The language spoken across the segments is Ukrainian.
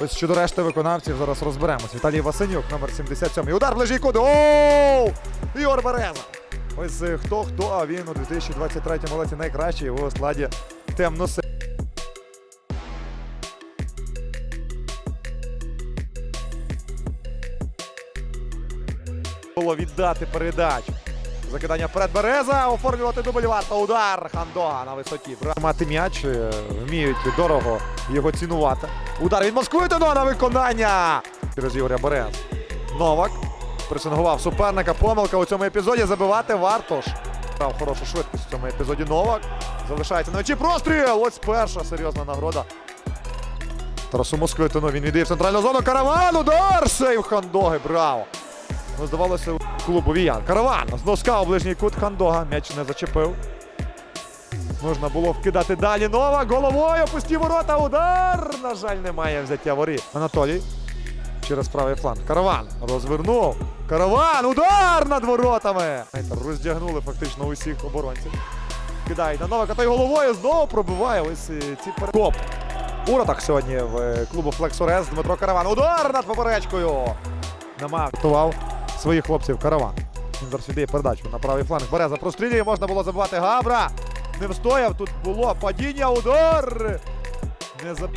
Ось щодо решти виконавців зараз розберемось. Віталій Васенюк, номер 77. І Удар ближній куди. Оу! Ігор Береза. Ось е, хто хто, а він у 2023 році найкращий його складі темно Було віддати передачу. Закидання вперед Береза, оформлювати дубль варто. Удар Хандога на висоті. Мати м'яч, е, вміють дорого його цінувати. Удар від Москви Дено на виконання. Через Ігоря Берез. Новак пресингував суперника. Помилка у цьому епізоді забивати варто ж. Брав хорошу швидкість у цьому епізоді. Новак залишається на очі. Простріл! Ось перша серйозна нагорода. Тарасу Москвитину він віддає в центральну зону. Караван! Удар! Сейв Хандоги! Браво! Ну, здавалося, клубу Віян. Караван з носка у ближній кут Хандога. М'яч не зачепив. Можна було вкидати далі. Новак головою пусті ворота. Удар! На жаль, немає взяття воріт. Анатолій через правий фланг. Караван розвернув. Караван! Удар над воротами! Роздягнули фактично усіх оборонців. Кидає на Новака та й головою знову пробиває ось е, ці пере... Коп. У воротах сьогодні в е, клубу Флексорез Дмитро Караван. Удар над поперечкою. Нема готував своїх хлопців караван. Він зараз віддає передачу на правий фланг. Береза прострілює, можна було забивати Габра. Не встояв. Тут було падіння, удар. Не заб...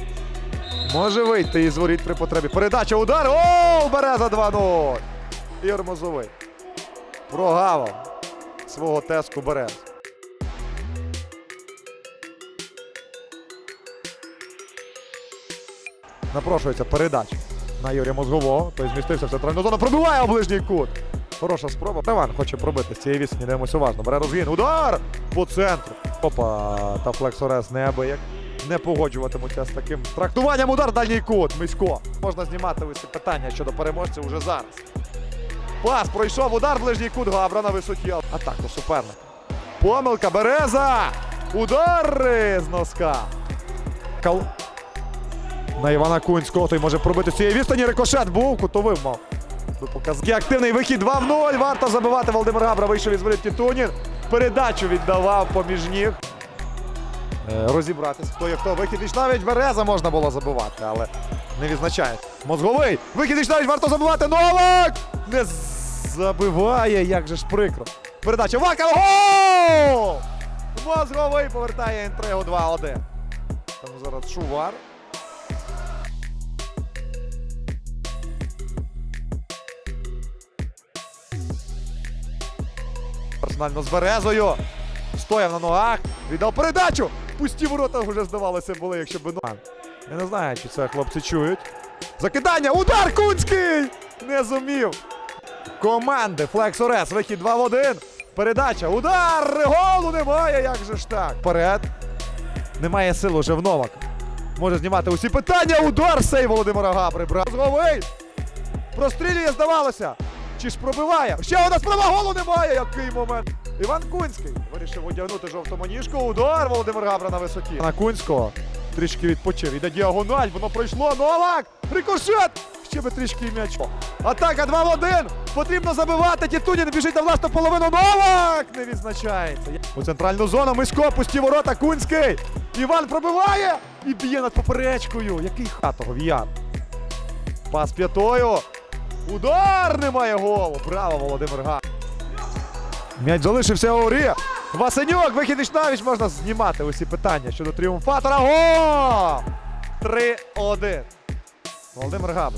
Може вийти із воріт при потребі. Передача, удар. О, Береза 2-0. Ігор Мозовий. Прогавав свого теску Берез. Напрошується передача на Юрія Мозгового. Той змістився в центральну зону. Пробиває ближній кут. Хороша спроба. Іван хоче пробити з цієї вісні. Дивимося уважно. Бере розгін. Удар по центру. Опа, та Флексорес неабияк. Не погоджуватимуться з таким трактуванням. Удар дальній кут. Мисько. Можна знімати усі питання щодо переможців уже зараз. Пас пройшов. Удар ближній кут Габра на висоті. Атаку суперника. Помилка. Береза. Удар з носка. Кал на Івана Кунського. Той може пробити з цієї відстані. Рикошет був, кутовий мав. би показати. Активний вихід 2 в 0. Варто забивати. Володимир Габра вийшов із воріт Тітунін. Передачу віддавав поміж ніг. Е, Розібратись, хто є хто. Вихід іч навіть Береза можна було забивати, але не відзначає. Мозговий. Вихід іч навіть варто забивати. Новак! Не забиває, як же ж прикро. Передача Вака. Мозговий повертає інтригу 2-1. Там зараз Шувар. Персонально з Березою. Стояв на ногах. Віддав передачу. Пусті ворота вже здавалося були, якщо б ну. Я не знаю, чи це хлопці чують. Закидання. Удар Кунський! Не зумів. Команди Флекс Орес. Вихід 2 в 1. Передача. Удар! Голу немає. Як же ж так? Вперед. Немає сил уже в Новака. Може знімати усі питання. Удар сей Володимира Габри. Бразговий. Прострілює, здавалося. Чи ж пробиває? Ще одна справа голу немає. Який момент. Іван Кунський вирішив одягнути жовту маніжку. Удар Володимир Габра на висоті. На Кунського трішки відпочив. Іде діагональ, воно пройшло. Новак! Рикошет! Ще би трішки м'яч. Атака 2 в 1. Потрібно забивати. Тітунін біжить на власну половину. Новак! Не відзначається. У центральну зону Мисько, пусті ворота. Кунський. Іван пробиває і б'є над поперечкою. Який хатого в'ян. Пас п'ятою. Удар немає голу. Браво, Володимир Га. М'яч залишився у грі. Васенюк, навіч можна знімати усі питання щодо тріумфатора. Го! 3-1. Володимир Габр.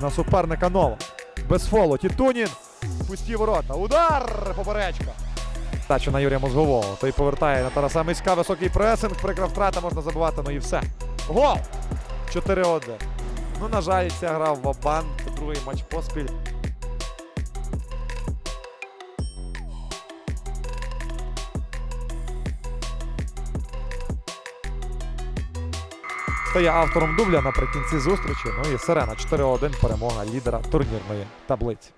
На суперника нова. Без фолу. Тітунін. Пусті ворота. Удар! Поперечка. Тачу на Юрія Мозгового. Той повертає на Тараса Миська. Високий пресинг. Прикра втрата можна забивати. Ну і все. Гол! 4-1. Ну, на жаль, ця гра в Вабан. Другий матч поспіль. Стає автором дубля наприкінці зустрічі. Ну і Сирена 4-1 перемога лідера турнірної таблиці.